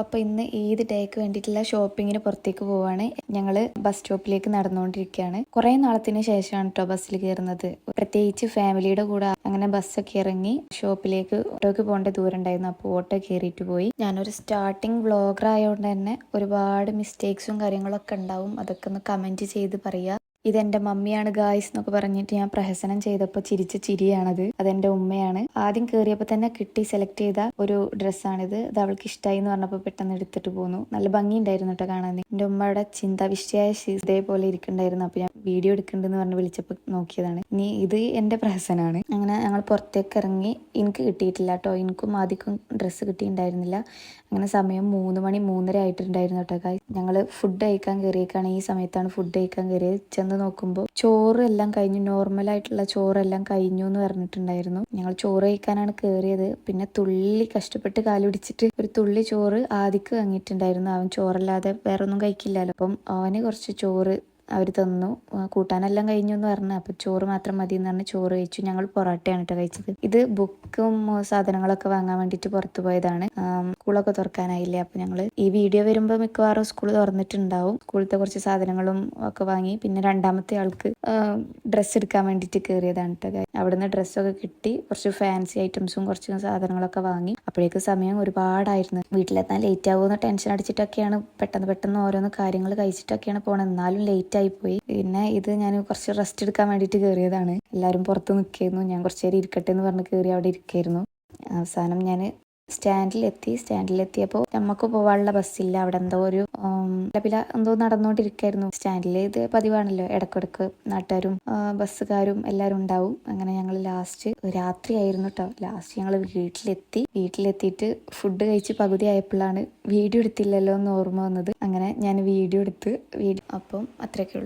അപ്പോൾ ഇന്ന് ഈദ് ഡേക്ക് വേണ്ടിയിട്ടുള്ള ഷോപ്പിങ്ങിന് പുറത്തേക്ക് പോവാണ്. ഞങ്ങൾ ബസ് സ്റ്റോപ്പിലേക്ക് നടന്നുകൊണ്ടിരിക്കുകയാണ്. കുറേ നാളത്തിന് ശേഷമാണ് കേട്ടോ ബസ്സിൽ കയറുന്നത് പ്രത്യേകിച്ച് ഫാമിലിയുടെ കൂടെ അങ്ങനെ ബസ്സൊക്കെ ഇറങ്ങി ഷോപ്പിലേക്ക് ഓട്ടോക്ക് പോകേണ്ട ദൂരം ഉണ്ടായിരുന്നു. അപ്പോൾ ഓട്ടോ കയറിയിട്ട് പോയി. ഞാനൊരു സ്റ്റാർട്ടിങ് വ്ളോഗർ ആയതുകൊണ്ട് തന്നെ ഒരുപാട് മിസ്റ്റേക്സും കാര്യങ്ങളൊക്കെ ഉണ്ടാവും. അതൊക്കെ ഒന്ന് കമന്റ് ചെയ്ത് പറയുക ഇതെന്റെ മമ്മിയാണ് ഗായ്സ് എന്നൊക്കെ പറഞ്ഞിട്ട് ഞാൻ പ്രഹസനം ചെയ്തപ്പോൾ ചിരിച്ച ചിരിയാണത്. അതെന്റെ ഉമ്മയാണ്. ആദ്യം കയറിയപ്പോൾ തന്നെ കിട്ടി സെലക്ട് ചെയ്ത ഒരു ഡ്രസ്സാണിത് ഇത് അവൾക്ക് ഇഷ്ടമായി എന്ന് പറഞ്ഞപ്പോൾ പെട്ടെന്ന് എടുത്തിട്ട് പോന്നു. നല്ല ഭംഗി ഉണ്ടായിരുന്നു കേട്ടോ കാണാൻ. എന്റെ ഉമ്മയുടെ ചിന്താവിഷ്ടയായ ഇതേപോലെ ഇരിക്കണ്ടായിരുന്നു അപ്പോൾ ഞാൻ വീഡിയോ എടുക്കണ്ടെന്ന് പറഞ്ഞ് വിളിച്ചപ്പോൾ നോക്കിയതാണ്. ഇനി ഇത് എന്റെ പ്രഹസനാണ്. അങ്ങനെ ഞങ്ങൾ പുറത്തേക്ക് ഇറങ്ങി എനിക്ക് കിട്ടിയിട്ടില്ല കേട്ടോ എനിക്കും ആദ്യം ഡ്രസ്സ് കിട്ടിയിട്ടുണ്ടായിരുന്നില്ല. അങ്ങനെ സമയം മൂന്ന് മണി മൂന്നര ആയിട്ടുണ്ടായിരുന്നു കേട്ടോ ഗായ്സ് ഞങ്ങൾ ഫുഡ് കഴിക്കാൻ കയറിയേക്കാണ് ഈ സമയത്താണ് ഫുഡ് കഴിക്കാൻ കയറിയത് ചെന്ന് നോക്കുമ്പോൾ ചോറ് എല്ലാം കഴിഞ്ഞു. നോർമലായിട്ടുള്ള ചോറെല്ലാം കഴിഞ്ഞു എന്ന് പറഞ്ഞിട്ടുണ്ടായിരുന്നു. ഞങ്ങൾ ചോറ് കഴിക്കാനാണ് കയറിയത് പിന്നെ തുള്ളി കഷ്ടപ്പെട്ട് കാലുപിടിച്ചിട്ട് ഒരു തുള്ളി ചോറ് ആദിക്ക് വാങ്ങിയിട്ടുണ്ടായിരുന്നു. അവൻ ചോറല്ലാതെ വേറൊന്നും കഴിക്കില്ലല്ലോ. അപ്പം അവന് കുറച്ച് ചോറ് അവർ തന്നു. കൂട്ടാനെല്ലാം കഴിഞ്ഞു എന്ന് പറഞ്ഞു. അപ്പം ചോറ് മാത്രം മതി എന്ന് പറഞ്ഞ് ചോറ് കഴിച്ചു. ഞങ്ങൾ പൊറോട്ടയാണ് കേട്ടോ കഴിച്ചത്. ഇത് ബുക്കും സാധനങ്ങളൊക്കെ വാങ്ങാൻ വേണ്ടിയിട്ട് പുറത്തു പോയതാണ്. സ്കൂളൊക്കെ തുറക്കാനായില്ലേ? അപ്പം ഞങ്ങൾ ഈ വീഡിയോ വരുമ്പോൾ മിക്കവാറും സ്കൂൾ തുറന്നിട്ടുണ്ടാവും. സ്കൂളിലത്തെ കുറച്ച് സാധനങ്ങളും ഒക്കെ വാങ്ങി. പിന്നെ രണ്ടാമത്തെ ആൾക്ക് ഡ്രസ്സ് എടുക്കാൻ വേണ്ടിയിട്ട് കയറിയതാണ് കേട്ടോ അവിടുന്ന് ഡ്രസ്സൊക്കെ കിട്ടി. കുറച്ച് ഫാൻസി ഐറ്റംസും കുറച്ച് സാധനങ്ങളൊക്കെ വാങ്ങി. അപ്പോഴേക്ക് സമയം ഒരുപാടായിരുന്നു. വീട്ടിലെത്താൻ ലേറ്റ് ആവുമെന്ന് ടെൻഷൻ അടിച്ചിട്ടൊക്കെയാണ് പെട്ടെന്ന് പെട്ടെന്ന് ഓരോന്ന് കാര്യങ്ങൾ കഴിച്ചിട്ടൊക്കെയാണ് പോണത്. എന്നാലും ലേറ്റ് പോയി. പിന്നെ ഇത് ഞാൻ കുറച്ച് റെസ്റ്റ് എടുക്കാൻ വേണ്ടിയിട്ട് കയറിയതാണ് എല്ലാവരും പുറത്ത് നിൽക്കായിരുന്നു ഞാൻ കുറച്ച് നേരം ഇരിക്കട്ടെ എന്ന് പറഞ്ഞ് കയറി അവിടെ ഇരിക്കായിരുന്നു. അവസാനം ഞാൻ സ്റ്റാൻഡിലെത്തി. സ്റ്റാൻഡിലെത്തിയപ്പോൾ നമുക്ക് പോകാനുള്ള ബസ്സില്ല. അവിടെ എന്തോ ഒരു പില എന്തോ നടന്നുകൊണ്ടിരിക്കായിരുന്നു സ്റ്റാൻഡിൽ ഇത് പതിവാണല്ലോ. ഇടക്കിടക്ക് നാട്ടുകാരും ബസ്സുകാരും എല്ലാവരും ഉണ്ടാവും. അങ്ങനെ ഞങ്ങൾ ലാസ്റ്റ് രാത്രിയായിരുന്നു കേട്ടോ ലാസ്റ്റ് ഞങ്ങൾ വീട്ടിലെത്തി. വീട്ടിലെത്തിയിട്ട് ഫുഡ് കഴിച്ച് പകുതി ആയപ്പോഴാണ് വീഡിയോ എടുത്തില്ലല്ലോ എന്ന് ഓർമ്മ വന്നത്. അങ്ങനെ ഞാൻ വീഡിയോ എടുത്ത് വീഡിയോ അപ്പം അത്രയൊക്കെ ഉള്ളൂ.